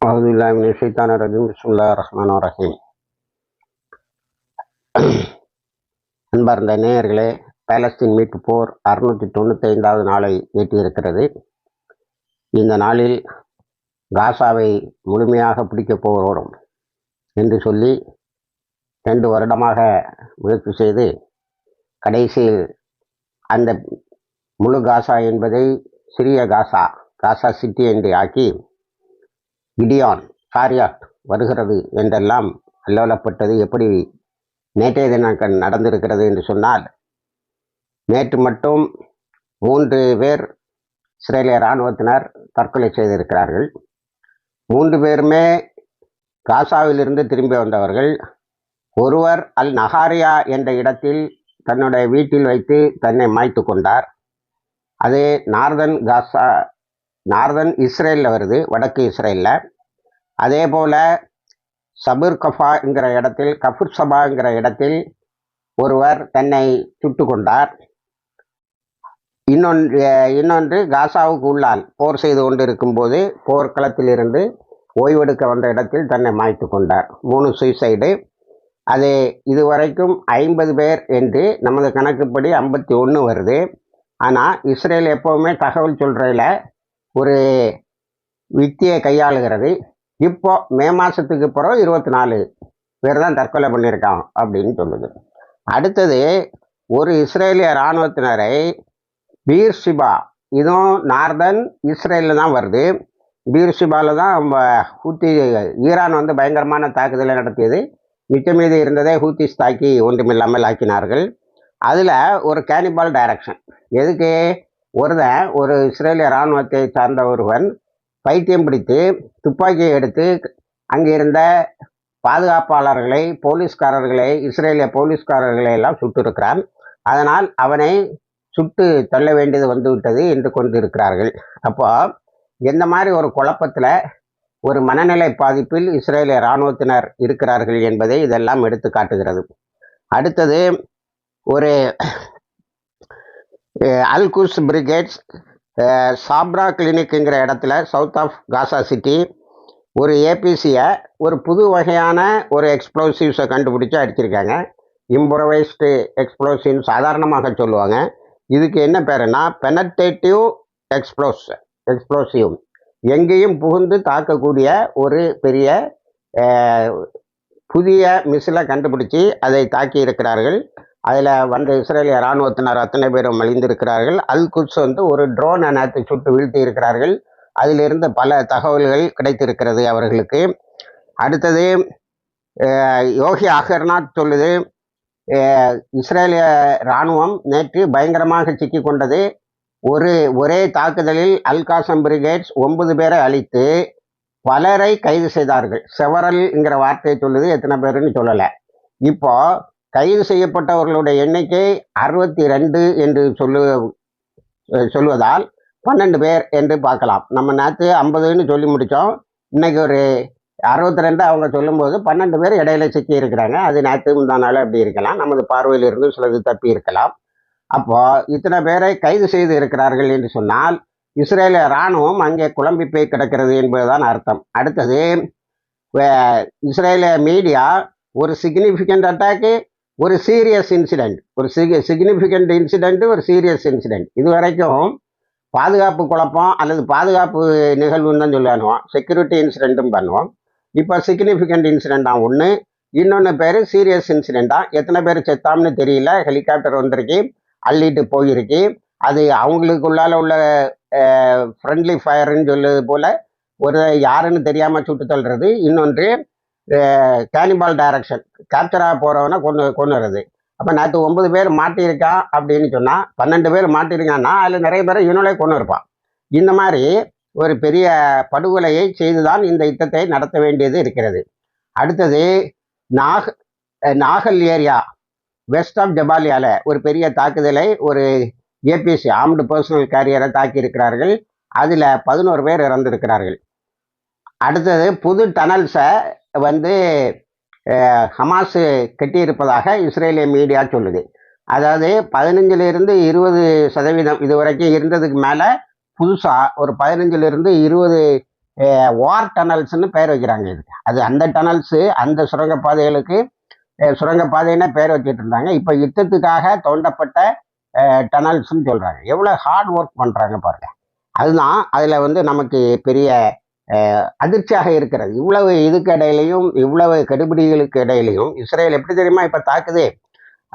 أعوذ بالله من الشيطان الرجيم بسم الله الرحمن الرحيم அன்பார்ந்த நேயர்களே பாலஸ்தீன் மீட்பு போர் அறுநூற்றி தொண்ணூற்றி ஐந்தாவது நாளை எட்டியிருக்கிறது இந்த நாளில் காசாவை முழுமையாக பிடிக்கப் போகிறோம் என்று சொல்லி ரெண்டு வருடமாக முயற்சி செய்து கடைசியில் அந்த முழு காசா என்பதை சிறிய காசா காசா சிட்டி என்று ஆக்கி கிடியான் காரியாட் வருகிறது என்றெல்லாம் அல்லோலப்பட்டது எப்படி நேற்றைய தினம் நடந்திருக்கிறது என்று சொன்னால் நேற்று மட்டும் மூன்று பேர் இஸ்ரேலிய இராணுவத்தினர் தற்கொலை செய்திருக்கிறார்கள். மூன்று பேருமே காசாவிலிருந்து திரும்பி வந்தவர்கள். ஒருவர் அல் நஹாரியா என்ற இடத்தில் தன்னுடைய வீட்டில் வைத்து தன்னை மாய்த்து கொண்டார் அது நார்தன் காசா நார்தன் இஸ்ரேலில் வருது வடக்கு இஸ்ரேலில். அதே போல் சபுர் கஃபாங்கிற இடத்தில் கஃபுர் சபாங்கிற இடத்தில் ஒருவர் தன்னை சுட்டு கொண்டார். இன்னொன்று இன்னொன்று காசாவுக்கு உள்ளால் போர் செய்து கொண்டிருக்கும் போது போர்க்களத்திலிருந்து ஓய்வெடுக்க வந்த இடத்தில் தன்னை மாய்த்து கொண்டார். மூணு சூசைடு அது இதுவரைக்கும் ஐம்பது பேர் என்று நமது கணக்குப்படி ஐம்பத்தி ஒன்று வருது. ஆனால் இஸ்ரேல் எப்போவுமே தகவல் சொல்கிறதுல ஒரு யுக்தியை கையாளுகிறது. இப்போ மே மாதத்துக்கு பிறகு இருபத்தி நாலு பேர் தான் தற்கொலை பண்ணியிருக்கான் அப்படின்னு சொல்லுது. அடுத்தது ஒரு இஸ்ரேலிய இராணுவத்தினரை பீர் சிபா இதுவும் நார்தன் இஸ்ரேலில் தான் வருது. பீர் சிபாவில் தான் ஹூத்தி ஈரான் வந்து பயங்கரமான தாக்குதலை நடத்தியது. மிச்சம் மீது இருந்ததே ஹூத்திஸ் தாக்கி ஒன்றுமில்லாமல் ஆக்கினார்கள். அதில் ஒரு கேனிபால் டைரக்ஷன் எதுக்கு? ஒருதன் ஒரு இஸ்ரேலிய இராணுவத்தை சார்ந்த ஒருவன் பைத்தியம் பிடித்து துப்பாக்கியை எடுத்து அங்கே இருந்த பாதுகாப்பாளர்களை போலீஸ்காரர்களை இஸ்ரேலிய போலீஸ்காரர்களை எல்லாம் சுட்டிருக்கிறான். அதனால் அவனை சுட்டு தள்ள வேண்டியது வந்துவிட்டது என்று கொண்டிருக்கிறார்கள். அப்போ எந்த மாதிரி ஒரு குழப்பத்தில் ஒரு மனநிலை பாதிப்பில் இஸ்ரேலிய இராணுவத்தினர் இருக்கிறார்கள் என்பதை இதெல்லாம் எடுத்து காட்டுகிறது அடுத்தது ஒரு அல்குஸ் பிரிகேட்ஸ் சாப்ரா கிளினிக்குங்கிற இடத்துல சவுத் ஆஃப் காசா சிட்டி ஒரு ஏபிசியை ஒரு புது வகையான ஒரு எக்ஸ்ப்ளோசிவ்ஸை கண்டுபிடிச்சி அடிச்சிருக்காங்க. இம்ப்ரவைஸ்டு எக்ஸ்ப்ளோசிவ்னு சாதாரணமாக சொல்லுவாங்க. இதுக்கு என்ன பேருன்னா பெனட்டேட்டிவ் எக்ஸ்ப்ளோஸ் எக்ஸ்ப்ளோசிவ் எங்கேயும் புகுந்து தாக்கக்கூடிய ஒரு பெரிய புதிய மிஸ்ஸில் கண்டுபிடிச்சி அதை தாக்கி இருக்கிறார்கள். அதில் வந்த இஸ்ரேலிய இராணுவத்தினர் அத்தனை பேரும் மலிந்திருக்கிறார்கள் அல் குட்ஸ் வந்து ஒரு ட்ரோனை நேற்று சுட்டு வீழ்த்தி இருக்கிறார்கள் அதிலிருந்து பல தகவல்கள் கிடைத்திருக்கிறது அவர்களுக்கு. அடுத்தது யோகி அகர்நாத் சொல்லுது இஸ்ரேலிய இராணுவம் நேற்று பயங்கரமாக சிக்கி கொண்டது. ஒரு ஒரே தாக்குதலில் அல்காசம் பிரிகேட்ஸ் ஒன்பது பேரை அழித்து பலரை கைது செய்தார்கள். செவரல்ங்கிற வார்த்தையை சொல்லுது எத்தனை பேருன்னு சொல்லலை. இப்போ கைது செய்யப்பட்டவர்களுடைய எண்ணிக்கை அறுபத்தி ரெண்டு என்று சொல்லு சொல்வதால் பன்னெண்டு பேர் என்று பார்க்கலாம். நம்ம நேற்று ஐம்பதுன்னு சொல்லி முடித்தோம் இன்னைக்கு ஒரு அறுபத்தி ரெண்டு அவங்க சொல்லும்போது பன்னெண்டு பேர் இடையில சிக்கி இருக்கிறாங்க. அது நேற்று முந்தானால அப்படி இருக்கலாம். நமது பார்வையில் இருந்து சிலது தப்பி இருக்கலாம். அப்போ இத்தனை பேரை கைது செய்து இருக்கிறார்கள் என்று சொன்னால் இஸ்ரேல இராணுவம் அங்கே குழம்பி போய் கிடக்கிறது என்பதுதான் அர்த்தம். அடுத்தது இஸ்ரேலிய மீடியா ஒரு சிக்னிஃபிகண்ட் அட்டாக்கு ஒரு சீரியஸ் இன்சிடெண்ட் ஒரு சிக சிக்னிஃபிகண்ட் இன்சிடெண்ட் ஒரு சீரியஸ் இன்சிடெண்ட் இது வரைக்கும் பாதுகாப்பு குழப்பம் அல்லது பாதுகாப்பு நிகழ்வுன்னு தான் சொல்லுவோம் செக்யூரிட்டி இன்சிடெண்ட்டும் பண்ணுவோம். இப்போ சிக்னிஃபிகண்ட் இன்சிடெண்ட்டாக ஒன்று இன்னொன்று பேர் சீரியஸ் இன்சிடெண்ட்டாக எத்தனை பேர் செத்தாம்னு தெரியல. ஹெலிகாப்டர் வந்திருக்கு. அள்ளிட்டு போயிருக்கு. அது அவங்களுக்குள்ளால உள்ள ஃப்ரெண்ட்லி ஃபயர்னு சொல்லுவது போல் ஒரு யாருன்னு தெரியாமல் சுட்டு தள்ளுறது. இன்னொன்று கேனிபால் டைரக்ஷன் கேப்சராக போகிறவனை கொண்டு கொண்டு வருது அப்போ நேற்று ஒன்பது பேர் மாட்டியிருக்கான் அப்படின்னு சொன்னால் பன்னெண்டு பேர் மாட்டியிருக்கான்னா அதில் நிறைய பேரை இவனோட கொண்டு இருப்பான் இந்த மாதிரி ஒரு பெரிய படுகொலையை செய்துதான் இந்த யுத்தத்தை நடத்த வேண்டியது இருக்கிறது. அடுத்தது நாக நாகல் ஏரியா வெஸ்ட் ஆஃப் ஜபாலியால ஒரு பெரிய தாக்குதலை ஒரு ஏபிஎஸ்சி ஆர்ம்டு பர்சனல் கேரியரை தாக்கி இருக்கிறார்கள் அதில் பதினோரு பேர் இறந்திருக்கிறார்கள். அடுத்தது புது டனல்ஸை வந்து ஹமாஸு கட்டியிருப்பதாக இஸ்ரேலிய மீடியா சொல்லுது. அதாவது பதினஞ்சிலிருந்து இருபது சதவீதம் இது வரைக்கும் இருந்ததுக்கு மேலே புதுசாக ஒரு பதினஞ்சிலிருந்து இருபது வார் டனல்ஸ்னு பெயர் வைக்கிறாங்க இதுக்கு. அது அந்த டனல்ஸு அந்த சுரங்கப்பாதைகளுக்கு அஹ், சுரங்கப்பாதைன்னு பெயர் வச்சுட்டு இருந்தாங்க. இப்போ யுத்தத்துக்காக தோண்டப்பட்ட டனல்ஸ்னு சொல்கிறாங்க எவ்வளோ ஹார்ட் ஒர்க் பண்ணுறாங்க பாருங்கள் அதுதான் அதில் வந்து நமக்கு பெரிய அதிர்ச்சியாக இருக்கிறது. இவ்வளவு இதுக்கு இடையிலையும் இவ்வளவு கெடுபிடிகளுக்கு இடையிலையும் இஸ்ரேல் எப்படி தெரியுமா இப்போ தாக்குது?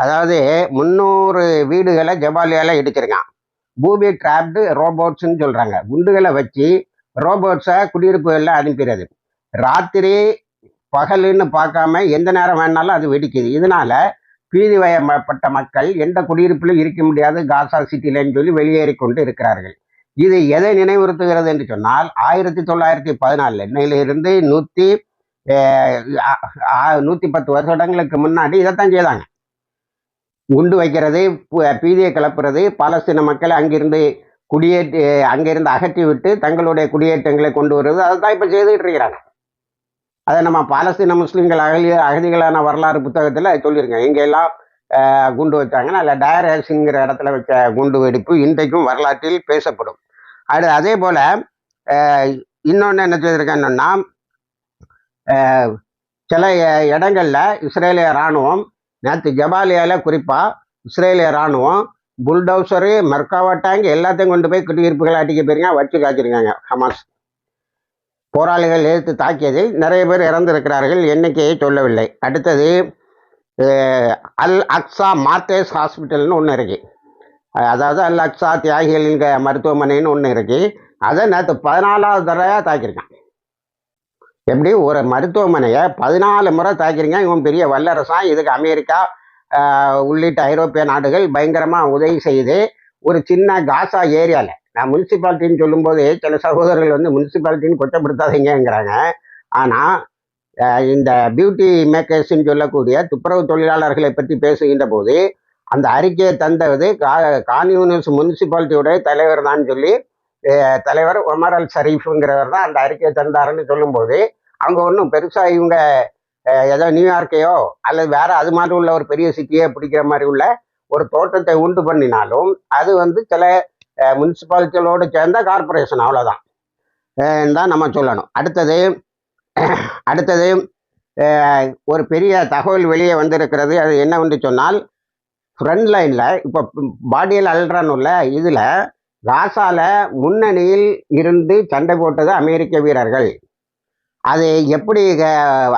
அதாவது முந்நூறு வீடுகளை ஜபாலியால் இடிச்சிருக்கான். பூமி டிராப்டு ரோபோட்ஸ்ன்னு சொல்கிறாங்க குண்டுகளை வச்சு ரோபோட்ஸை குடியிருப்புகளில் அனுப்பிடுறது. ராத்திரி பகலுன்னு பார்க்காம எந்த நேரம் வேணாலும் அது வெடிக்குது. இதனால பீதி வயப்பட்ட மக்கள் எந்த குடியிருப்பிலும் இருக்க முடியாது. காசா சிட்டிலன்னு சொல்லி வெளியேறி கொண்டு இருக்கிறார்கள். இது எதை நினைவுறுத்துகிறது என்று சொன்னால் ஆயிரத்தி தொள்ளாயிரத்தி பதினாலு இன்னையிலிருந்து நூற்றி நூற்றி பத்து வருஷங்களுக்கு முன்னாடி இதைத்தான் செய்தாங்க. குண்டு வைக்கிறது பீதியை கிளப்புறது பாலஸ்தீன மக்களை அங்கிருந்து குடியேற்ற அங்கிருந்து அகற்றி விட்டு தங்களுடைய குடியேற்றங்களை கொண்டு வருவது அதை தான் இப்போ செய்துகிட்டு இருக்கிறாங்க. அதை நம்ம பாலஸ்தீன முஸ்லீம்கள் அகலி அகதிகளான வரலாறு புத்தகத்தில் சொல்லியிருக்கேன் எங்கெல்லாம் குண்டு வச்சாங்கன்னா அதில் டயரேஸுங்கிற இடத்துல வச்ச குண்டு வெடிப்பு இன்றைக்கும் வரலாற்றில் பேசப்படும். அது அதே போல் இன்னொன்று என்ன செய்திருக்கேன்னா சில இடங்களில் இஸ்ரேலிய இராணுவம் நேற்று ஜபாலியாவில் குறிப்பாக இஸ்ரேலிய இராணுவம் புல்டோசரு மெர்காவா டேங்க் எல்லாத்தையும் கொண்டு போய் குடியிருப்புகளை அடிக்க போயிருங்க வச்சு காய்ச்சிருக்காங்க ஹமாஸ். போராளிகள் எதிர்த்து தாக்கியதில் நிறைய பேர் இறந்திருக்கிறார்கள் எண்ணிக்கையை சொல்லவில்லை. அடுத்தது அல் அக்ஸா மார்த்தேஸ் ஹாஸ்பிட்டல்னு ஒன்று இருக்குது அதாவது அல் அக்ஸா தியாகிகளின் மருத்துவமனைன்னு ஒன்று இருக்கு. அதை நேற்று பதினாலாவது தடவையாக தாக்கியிருக்கான். எப்படி? ஒரு மருத்துவமனையை பதினாலு முறை தாக்கிறீங்க இவன் பெரிய வல்லரசான். இதுக்கு அமெரிக்கா உள்ளிட்ட ஐரோப்பிய நாடுகள் பயங்கரமாக உதவி செய்து ஒரு சின்ன காசா ஏரியாவில் நான் முனிசிபாலிட்டின்னு சொல்லும்போது சில சகோதரர்கள் வந்து முனிசிபாலிட்டின்னு கொச்சப்படுத்தாதீங்கிறாங்க ஆனால் இந்த பியூட்டி மேக்கர்ஸ்ன்னு சொல்லக்கூடிய துப்புரவு தொழிலாளர்களை பற்றி பேசுகின்ற போது அந்த அறிக்கையை தந்தது கா கான்யூனிஸ் முனிசிபாலிட்டியோட தலைவர் தான் சொல்லி தலைவர் ஒமர் அல் ஷரீஃபுங்கிறவர் தான் அந்த அறிக்கையை தந்தாருன்னு சொல்லும்போது அவங்க ஒன்றும் பெருசாக இவங்க ஏதோ நியூயார்க்கையோ அல்லது வேற அது மாதிரி உள்ள ஒரு பெரிய சிட்டியே பிடிக்கிற மாதிரி உள்ள ஒரு தோட்டத்தை உண்டு பண்ணினாலும் அது வந்து சில முனிசிபாலிட்டிகளோடு சேர்ந்த கார்பரேஷன் அவ்வளோதான் தான் நம்ம சொல்லணும். அடுத்தது அடுத்தது ஒரு பெரிய தகவல் வெளியே வந்திருக்கிறது. அது என்னவென்று சொன்னால் ஃப்ரண்ட் லைனில் இப்போ பாடியில் அல்றானுல்ல இதில் காசால முன்னணியில் இருந்து சண்டை போட்டது அமெரிக்க வீரர்கள். அது எப்படி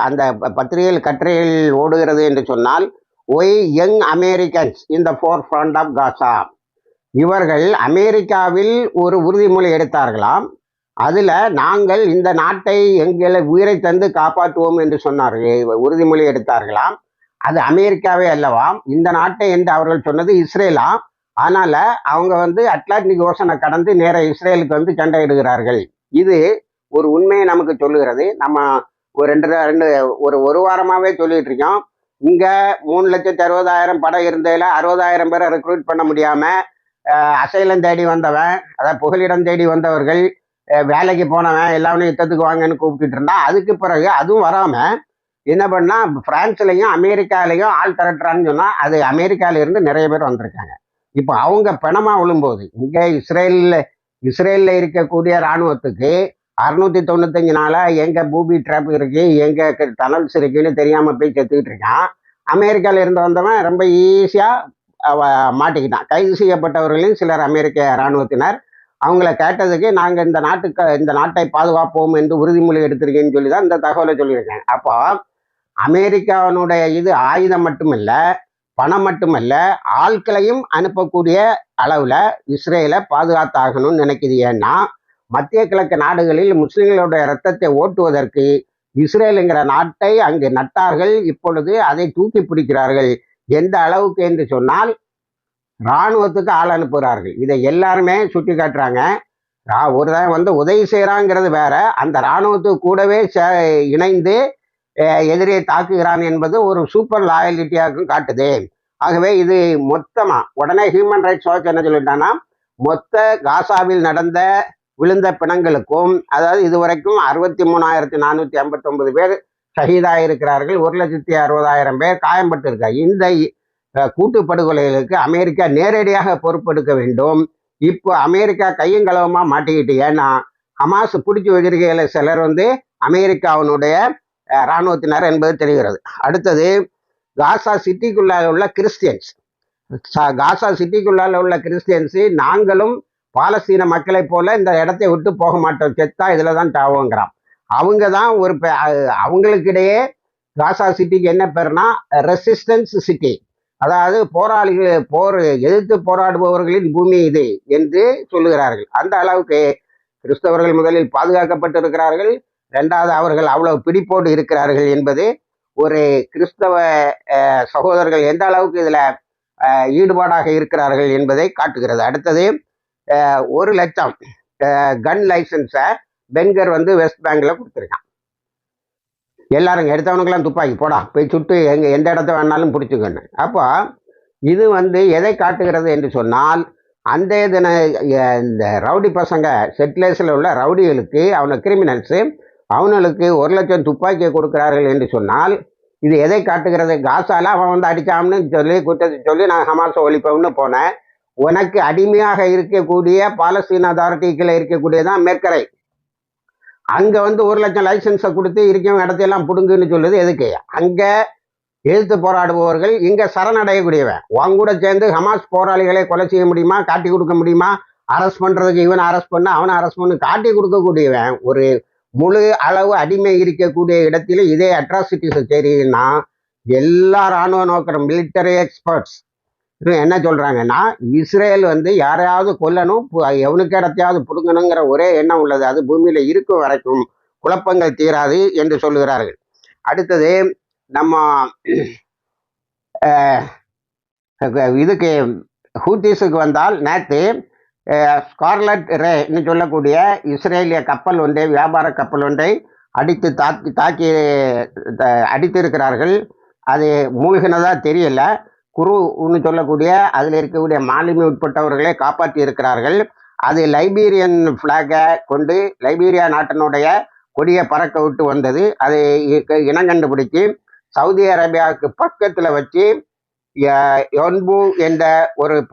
அந்த பத்திரிகையில் கட்டுரையில் ஓடுகிறது என்று சொன்னால் ஒய் யங் அமெரிக்கன்ஸ் இந்த ஃபோர் ஃப்ரண்ட் ஆஃப் காசா இவர்கள் அமெரிக்காவில் ஒரு உறுதிமொழி எடுத்தார்களாம். அதில் நாங்கள் இந்த நாட்டை எங்களை உயிரை தந்து காப்பாற்றுவோம் என்று சொன்னார்கள் உறுதிமொழி எடுத்தார்களாம். அது அமெரிக்காவே அல்லவாம் இந்த நாட்டை என்று அவர்கள் சொன்னது இஸ்ரேலாம் அதனால அவங்க வந்து அட்லாண்டிக் ஓசனை கடந்து நேர இஸ்ரேலுக்கு வந்து சண்டையிடுகிறார்கள். இது ஒரு உண்மையை நமக்கு சொல்லுகிறது. நம்ம ஒரு ரெண்டு ரெண்டு ஒரு ஒரு வாரமாகவே சொல்லிட்டு இருக்கோம். இங்கே மூணு லட்சத்தி அறுபதாயிரம் படம் இருந்ததில் அறுபதாயிரம் பேரை ரெக்ரூட் பண்ண முடியாமல் அசைலம் தேடி வந்தவன் அதாவது புகலிடம் தேடி வந்தவர்கள் வேலைக்கு போனவன் எல்லாமே யுத்தத்துக்கு வாங்கன்னு கூப்பிட்டு இருந்தான். அதுக்கு பிறகு அதுவும் வராமல் என்ன பண்ணால் பிரான்ஸ்லையும் அமெரிக்காலையும் ஆள் திரட்டுறான்னு சொன்னால் அது அமெரிக்காவிலேருந்து நிறைய பேர் வந்திருக்காங்க. இப்போ அவங்க பிணமாக விழும்போது இங்கே இஸ்ரேலில் இஸ்ரேலில் இருக்கக்கூடிய இராணுவத்துக்கு அறுநூத்தி தொண்ணூத்தஞ்சு நாளாக எங்கே பூபி ட்ராப் இருக்கு எங்கே டனல்ஸ் இருக்குன்னு தெரியாமல் போய் செத்துக்கிட்டு இருக்கான். அமெரிக்காவில் இருந்து வந்தவன் ரொம்ப ஈஸியாக மாட்டிக்கிட்டான். கைது செய்யப்பட்டவர்களையும் சிலர் அமெரிக்க இராணுவத்தினர் அவங்கள கேட்டதுக்கு நாங்கள் இந்த நாட்டுக்கு இந்த நாட்டை பாதுகாப்போம் என்று உறுதிமொழி எடுத்திருக்கேன்னு சொல்லி தான் இந்த தகவலை சொல்லியிருக்கேன் அப்போ அமெரிக்காவினுடைய இது ஆயுதம் மட்டுமல்ல பணம் மட்டுமல்ல ஆட்களையும் அனுப்பக்கூடிய அளவில் இஸ்ரேலை பாதுகாத்தாகணும்னு நினைக்குது. ஏன்னா மத்திய கிழக்கு நாடுகளில் முஸ்லிம்களுடைய ரத்தத்தை ஓட்டுவதற்கு இஸ்ரேலுங்கிற நாட்டை அங்கு நட்டார்கள். இப்பொழுது அதை தூக்கி பிடிக்கிறார்கள். எந்த அளவுக்கு என்று சொன்னால் இராணுவத்துக்கு ஆள் அனுப்புகிறார்கள். இதை எல்லாருமே சுட்டி காட்டுறாங்க. ஒரு தான் வந்து உதவி செய்கிறாங்கிறது வேற. அந்த இராணுவத்துக்கு கூடவே சே- இணைந்து எதிரியை தாக்குகிறான் என்பது ஒரு சூப்பர் லாயலிட்டியாகவும் காட்டுது. ஆகவே இது மொத்தமாக உடனே ஹியூமன் ரைட்ஸ் வாட்ச் என்ன சொல்லிட்டான்னா மொத்த காசாவில் நடந்த விழுந்த பிணங்களுக்கும் அதாவது இதுவரைக்கும் அறுபத்தி மூணாயிரத்தி நானூற்றி ஐம்பத்தொன்பது பேர் ஷஹீதாக இருக்கிறார்கள் ஒரு லட்சத்தி அறுபதாயிரம் பேர் காயம்பட்டிருக்காங்க. இந்த கூட்டு படுகொலைகளுக்கு அமெரிக்கா நேரடியாக பொறுப்பெடுக்க வேண்டும். இப்போ அமெரிக்கா கையும் களவுமா மாட்டிக்கிட்டு ஏன்னா ஹமாஸ் பிடிச்சி வச்சிருக்கையில் சிலர் வந்து அமெரிக்காவினுடைய இராணுவத்தினர் என்பது தெரிகிறது. அடுத்தது காசா சிட்டிக்குள்ளால் உள்ள கிறிஸ்டியன்ஸ். காசா சிட்டிக்குள்ளால உள்ள கிறிஸ்டியன்ஸு நாங்களும் பாலஸ்தீன மக்களைப் போல இந்த இடத்தை விட்டு போக மாட்டோம். செத்தா இதில் தான் தாவோங்கிறான் அவங்க தான் ஒரு பெ- அவங்களுக்கிடையே காசா சிட்டிக்கு என்ன பேர்னா ரெசிஸ்டன்ஸ் சிட்டி. அதாவது போராளிகள் போர் எதிர்த்து போராடுபவர்களின் பூமி இது என்று சொல்லுகிறார்கள். அந்த அளவுக்கு கிறிஸ்தவர்கள் முதலில் பாதுகாக்கப்பட்டிருக்கிறார்கள். ரெண்டாவது அவர்கள் அவ்வளவு பிடிப்போடு இருக்கிறார்கள் என்பது ஒரு கிறிஸ்தவ சகோதரர்கள் எந்த அளவுக்கு இதில் ஈடுபாடாக இருக்கிறார்கள் என்பதை காட்டுகிறது. அடுத்தது ஒரு லட்சம் கன் லைசன்ஸை பென்கர் வந்து வெஸ்ட் பேங்கில் கொடுத்துருக்கான். எல்லாரும் எடுத்தவனுக்கெல்லாம் துப்பாக்கி போடா போய் சுட்டு எங்கே எந்த இடத்த வேணாலும் பிடிச்சிக்கணும் அப்போ இது வந்து எதை காட்டுகிறது என்று சொன்னால் அந்த தின இந்த ரவுடி பசங்க செட்டிலேஸில் உள்ள ரவுடிகளுக்கு அவனை கிரிமினல்ஸு அவனுக்கு ஒரு லட்சம் துப்பாக்கியை கொடுக்கிறார்கள் என்று சொன்னால் இது எதை காட்டுகிறது? காசால அவன் வந்து அடித்தான்னு சொல்லி குற்றத்தை சொல்லி நான் ஹமாஸை ஒழிப்போம்னு போனேன். உனக்கு அடிமையாக இருக்கக்கூடிய பாலஸ்தீன் அதாரிட்டிகளை இருக்கக்கூடியதான் மேற்கரை. அங்கே வந்து ஒரு லட்சம் லைசன்ஸை கொடுத்து இருக்கவங்க இடத்தையெல்லாம் பிடுங்குன்னு சொல்லுது எதுக்கு? அங்கே எதிர்த்து போராடுபவர்கள் இங்கே சரணடையக்கூடியவன். உன் கூட சேர்ந்து ஹமாஸ் போராளிகளை கொலை செய்ய முடியுமா? காட்டி கொடுக்க முடியுமா? அரெஸ்ட் பண்ணுறதுக்கு இவனை அரெஸ்ட் பண்ண அவனை அரெஸ்ட் பண்ணு. காட்டி கொடுக்கக்கூடியவன் ஒரு முழு அளவு அடிமை இருக்கக்கூடிய இடத்துல இதே அட்ராசிட்டிஸ் தெரியுதுன்னா எல்லா ராணுவ நோக்கிற மிலிட்டரி எக்ஸ்பர்ட்ஸ் என்ன சொல்கிறாங்கன்னா இஸ்ரேல் வந்து யாரையாவது கொல்லணும் எவனுக்கு இடத்தையாவது பிடுங்கணுங்கிற ஒரே எண்ணம் உள்ளது. அது பூமியில் இருக்கும் வரைக்கும் குழப்பங்கள் தீராது என்று சொல்லுகிறார்கள். அடுத்தது நம்ம இதுக்கு ஹூத்திஸுக்கு வந்தால் நேற்று ஸ்கார்லட் ரேன்னு சொல்லக்கூடிய இஸ்ரேலிய கப்பல் ஒன்றை வியாபார கப்பல் ஒன்றை அடித்து தாக்கி தாக்கி த- அடித்திருக்கிறார்கள். அது மூழ்கினதாக தெரியல. குருன்னு சொல்லக்கூடிய அதில் இருக்கக்கூடிய மாலுமி உட்பட்டவர்களை காப்பாற்றி இருக்கிறார்கள். அது லைபீரியன் ஃப்ளாகை கொண்டு லைபீரியா நாட்டினுடைய கொடியை பறக்க விட்டு வந்தது. அதை இ- இனங்கண்டுபிடிச்சு சவுதி அரேபியாவுக்கு பக்கத்தில் வச்சு ய- என்ற ஒரு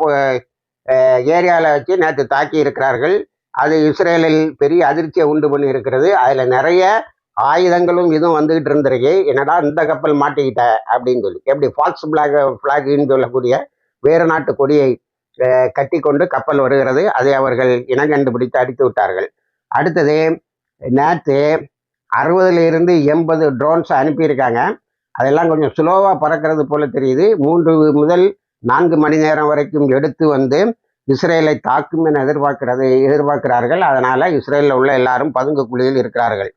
ஏரியாவில் வச்சு நேற்று தாக்கி இருக்கிறார்கள். அது இஸ்ரேலில் பெரிய அதிர்ச்சியை உண்டு பண்ணி இருக்கிறது. அதில் நிறைய ஆயுதங்களும் இதுவும் வந்துகிட்டு இருந்திருக்கு. என்னடா இந்த கப்பல் மாட்டிக்கிட்ட? அப்படின்னு சொல்லி. எப்படி ஃபால்ஸ் பிளாக் ஃப்ளாக்னு சொல்லக்கூடிய வேறு நாட்டு கொடியை கட்டி கொண்டு கப்பல் வருகிறது. அதை அவர்கள் இனங்கண்டுபிடித்து அடித்து விட்டார்கள். அடுத்தது நேற்று அறுபதுலேருந்து எண்பது ட்ரோன்ஸ் அனுப்பியிருக்காங்க. அதெல்லாம் கொஞ்சம் ஸ்லோவாக பறக்கிறது போல தெரியுது. மூன்று முதல் நான்கு மணி நேரம் வரைக்கும் எடுத்து வந்து இஸ்ரேலை தாக்கும் என எதிர்பார்க்கிறது எதிர்பார்க்கிறார்கள். அதனால் இஸ்ரேலில் உள்ள எல்லாரும் பதுங்கு குழியில் இருக்கிறார்கள்.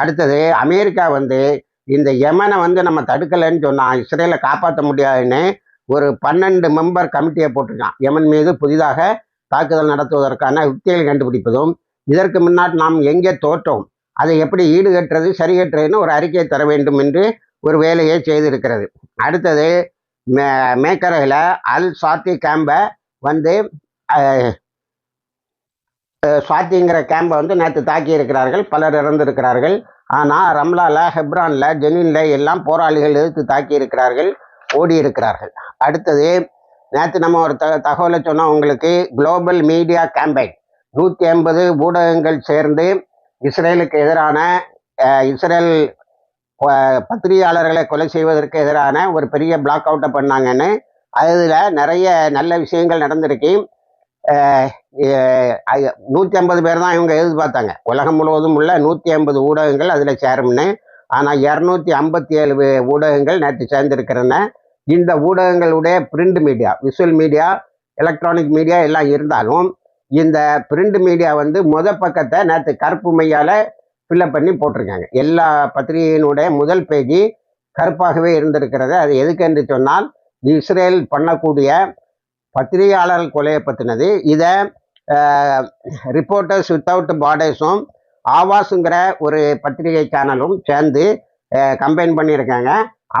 அடுத்தது அமெரிக்கா வந்து இந்த யமனை வந்து நம்ம தடுக்கலைன்னு சொன்னால் இஸ்ரேலை காப்பாற்ற முடியாதுன்னு ஒரு பன்னெண்டு மெம்பர் கமிட்டியை போட்டிருக்கான். யமன் மீது புதிதாக தாக்குதல் நடத்துவதற்கான யுக்திகள் கண்டுபிடிப்பதும் இதற்கு முன்னாடி நாம் எங்கே தோற்றோம் அதை எப்படி ஈடுகட்டுறது சரிகட்டுறதுன்னு ஒரு அறிக்கையை தர வேண்டும் என்று ஒரு வேலையை செய்திருக்கிறது. அடுத்தது மே மேக்கரையில் அல் சாத்தி கேம்பை வந்து சுவாத்திங்கிற கேம்பை வந்து நேற்று தாக்கி இருக்கிறார்கள். பலர் இறந்திருக்கிறார்கள். ஆனால் ரம்லாவில் ஹெப்ரானில் ஜெனின்ல எல்லாம் போராளிகள் எதிர்த்து தாக்கி இருக்கிறார்கள் ஓடி இருக்கிறார்கள். அடுத்தது நேற்று நம்ம ஒரு த தகவலை சொன்னோம் உங்களுக்கு குளோபல் மீடியா கேம்பெயின் நூற்றி ஐம்பது ஊடகங்கள் சேர்ந்து இஸ்ரேலுக்கு எதிரான இஸ்ரேல் பத்திரிகையாளர்களை கொலை செய்வதற்கு எதிரான ஒரு பெரிய பிளாக் அவுட்டை பண்ணாங்கன்னு அதில் நிறைய நல்ல விஷயங்கள் நடந்திருக்கு. நூற்றி ஐம்பது பேர் தான் இவங்க எதிர்பார்த்தாங்க. உலகம் முழுவதும் உள்ள நூற்றி ஐம்பது ஊடகங்கள் அதில் சேரும்னு. ஆனால் இரநூத்தி ஐம்பத்தி ஏழு ஊடகங்கள் நேற்று சேர்ந்திருக்கிறன. இந்த ஊடகங்களுடைய print media visual media electronic media எல்லாம் இருந்தாலும் இந்த பிரிண்ட் மீடியா வந்து முத பக்கத்தை நேற்று கருப்பு மையால் ஃபில்லப் பண்ணி போட்டிருக்காங்க. எல்லா பத்திரிகையினுடைய முதல் பேஜி கருப்பாகவே இருந்திருக்கிறது. அது எதுக்கு என்று சொன்னால் இஸ்ரேல் பண்ணக்கூடிய பத்திரிகையாளர் கொலையை பற்றினது இதை ரிப்போர்ட்டர்ஸ் வித்தவுட் பார்டர்ஸும் ஆவாஸுங்கிற ஒரு பத்திரிகை சேனலும் சேர்ந்து கம்பைன் பண்ணியிருக்காங்க.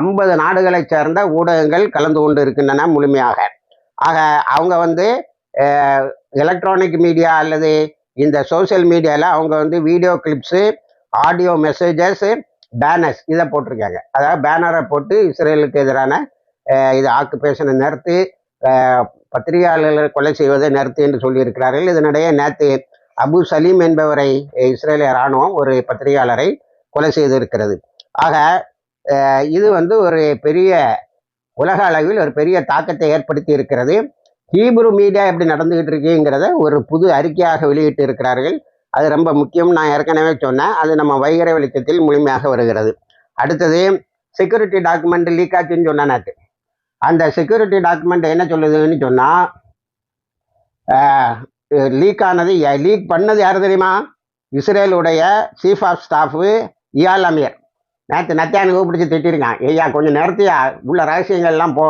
ஐம்பது நாடுகளை சேர்ந்த ஊடகங்கள் கலந்து கொண்டு இருக்கின்றன முழுமையாக. ஆக அவங்க வந்து எலக்ட்ரானிக் மீடியா அல்லது இந்த சோஷியல் மீடியாவில் அவங்க வந்து video clips audio messages banners இதை போட்டிருக்காங்க. அதாவது பேனரை போட்டு இஸ்ரேலுக்கு எதிரான இது ஆக்குபேஷனை நிறுத்தி பத்திரிகையாளர்களை கொலை செய்வதை நிறுத்தி என்று சொல்லியிருக்கிறார்கள். இதனிடையே நேற்று அபு சலீம் என்பவரை இஸ்ரேலிய இராணுவம் ஒரு பத்திரிகையாளரை கொலை செய்திருக்கிறது. ஆக இது வந்து ஒரு பெரிய உலக அளவில் ஒரு பெரிய தாக்கத்தை ஏற்படுத்தி இருக்கிறது. ஹீப்ரு மீடியா எப்படி நடந்துகிட்டு இருக்குங்கிறத ஒரு புது அறிக்கையாக வெளியிட்டு இருக்கிறார்கள். அது ரொம்ப முக்கியம். நான் ஏற்கனவே சொன்னேன். அது நம்ம வைகரை வெளிச்சத்தில் முழுமையாக வருகிறது. அடுத்தது செக்யூரிட்டி டாக்குமெண்ட் லீக் ஆச்சுன்னு சொன்னேன் அந்த செக்யூரிட்டி டாக்குமெண்ட் என்ன சொல்லுதுன்னு சொன்னால் லீக் ஆனது லீக் பண்ணது யார் தெரியுமா? இஸ்ரேலுடைய chief of staff Eyal Amir. நேற்று நத்தியானுக்கு பிடிச்சி திட்டிருக்கான். ஐயா கொஞ்சம் நேரத்தையா உள்ள ரகசியங்கள்லாம் போ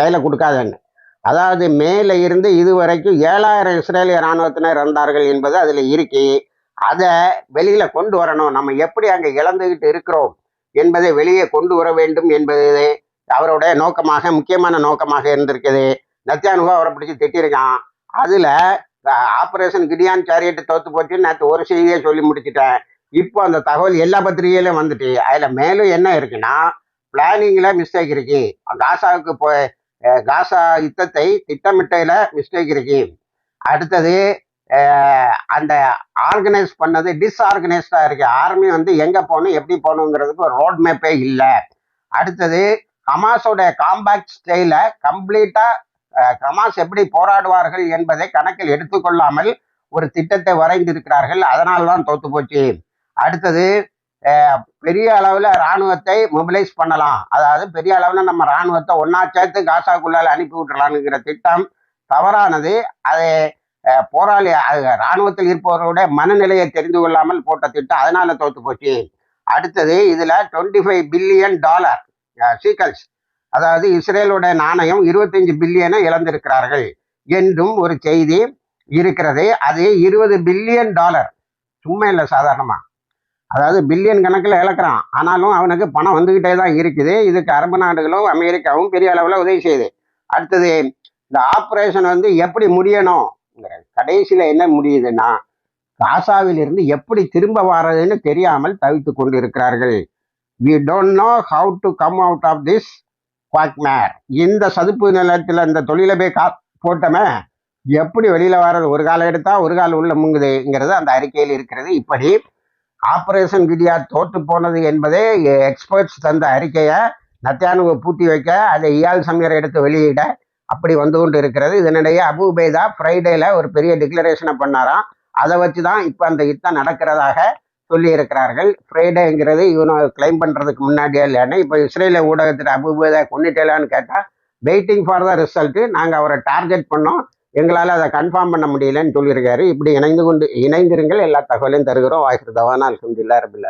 கையில் கொடுக்காதன்னு. அதாவது மேலே இருந்து இதுவரைக்கும் ஏழாயிரம் இஸ்ரேலிய இராணுவத்தினர் இறந்தார்கள் என்பது அதில் இருக்கு அதை வெளியில் கொண்டு வரணும். நம்ம எப்படி அங்கே இழந்துகிட்டு இருக்கிறோம் என்பதை வெளியே கொண்டு வர வேண்டும் என்பது அவருடைய நோக்கமாக முக்கியமான நோக்கமாக இருந்திருக்குது. நத்தியானுகோ அவரை பிடிச்சி திட்டிருக்கான். அதில் ஆப்ரேஷன் கிடியான் சாரியட்டு தோத்து போச்சுன்னு நேற்று ஒரு செய்தியை சொல்லி முடிச்சிட்டேன். இப்போ அந்த தகவல் எல்லா பத்திரிகையிலும் வந்துட்டு அதில் மேலும் என்ன இருக்குன்னா பிளானிங்கில் மிஸ்டேக் இருக்கு. காசாவுக்கு போய் காசா யுத்தத்தை திட்டமிட்டையில் மிஸ்டேக் இருக்கு அடுத்தது அந்த ஆர்கனைஸ் பண்ணது டிஸ்ஆர்கனைஸ்டாக இருக்கு. ஆர்மி வந்து எங்கே போகணும் எப்படி போகணுங்கிறதுக்கு ஒரு ரோட் மேப்பே இல்லை. அடுத்தது ஹமாஸோட காம்பேக்ட் ஸ்டைல கம்ப்ளீட்டாக ஹமாஸ் எப்படி போராடுவார்கள் என்பதை கணக்கில் எடுத்துக்கொள்ளாமல் ஒரு திட்டத்தை வரைந்திருக்கிறார்கள். அதனால தான் தோத்து போச்சு. அடுத்தது பெரிய அளவில் இராணுவத்தை மொபிலைஸ் பண்ணலாம். அதாவது பெரிய அளவில் நம்ம இராணுவத்தை ஒன்றா சேர்த்து காசாக்குள்ளால் அனுப்பி விட்டுறலாம்ங்கிற திட்டம் தவறானது. அதை போராளி அது இராணுவத்தில் இருப்பவர்களுடைய மனநிலையை தெரிந்து கொள்ளாமல் போட்ட திட்டம் அதனால தோத்து போச்சு. அடுத்தது இதில் twenty five billion dollar shekels அதாவது இஸ்ரேலுடைய நாணயம் இருபத்தஞ்சு பில்லியனை இழந்திருக்கிறார்கள் என்றும் ஒரு செய்தி இருக்கிறது. அது இருபது பில்லியன் டாலர் சும்மா இல்லை சாதாரணமா. அதாவது பில்லியன் கணக்கில் இழக்கிறான். ஆனாலும் அவனுக்கு பணம் வந்துக்கிட்டே தான் இருக்குது. இதுக்கு அரபு நாடுகளும் அமெரிக்காவும் பெரிய அளவில் உதவி செய்யுது. அடுத்தது இந்த ஆப்ரேஷன் வந்து எப்படி முடியணும்? கடைசியில் என்ன முடியுதுன்னா காசாவிலிருந்து எப்படி திரும்ப வர்றதுன்னு தெரியாமல் தவித்து கொண்டு இருக்கிறார்கள் we don't know how to come out of this quagmire இந்த சதுப்பு நிலத்தில் இந்த தொழிலை போய் கா போட்டோமே. எப்படி வெளியில் வர்றது? ஒரு காலம் எடுத்தால் ஒரு கால் உள்ள முங்குதுங்கிறது அந்த அறிக்கையில் இருக்கிறது. இப்படி ஆபரேஷன் கிரியா தோற்று போனது என்பதே எக்ஸ்பர்ட்ஸ் தந்த அறிக்கையை நத்தியானுவை பூட்டி வைக்க அதை இயால் சமீரை எடுத்து வெளியிட அப்படி வந்து கொண்டு இருக்கிறது இதனிடையே அபுபேதா ஃப்ரைடேல ஒரு பெரிய டிக்ளரேஷனை பண்ணாராம். அதை வச்சு தான் இப்போ அந்த யுத்தம் நடக்கிறதாக சொல்லி இருக்கிறார்கள் ஃப்ரைடேங்கிறது இவனை கிளைம் பண்ணுறதுக்கு முன்னாடியே இல்லைன்னு இப்போ இஸ்ரேல ஊடகத்தில் அபுபேதா கொண்டுட்டேலான்னு கேட்டால் வெயிட்டிங் ஃபார் த ரிசல்ட்டு நாங்கள் அவரை டார்கெட் பண்ணோம். எங்களால் அதை கன்ஃபார்ம் பண்ண முடியலன்னு சொல்லியிருக்காரு. இப்படி இணைந்து கொண்டு இணைந்திருங்கள் எல்லா தகவலையும் தருகிறோம். வாய்ஸ் தவானா அல்ஹம்துலில்லாஹ் ரபில்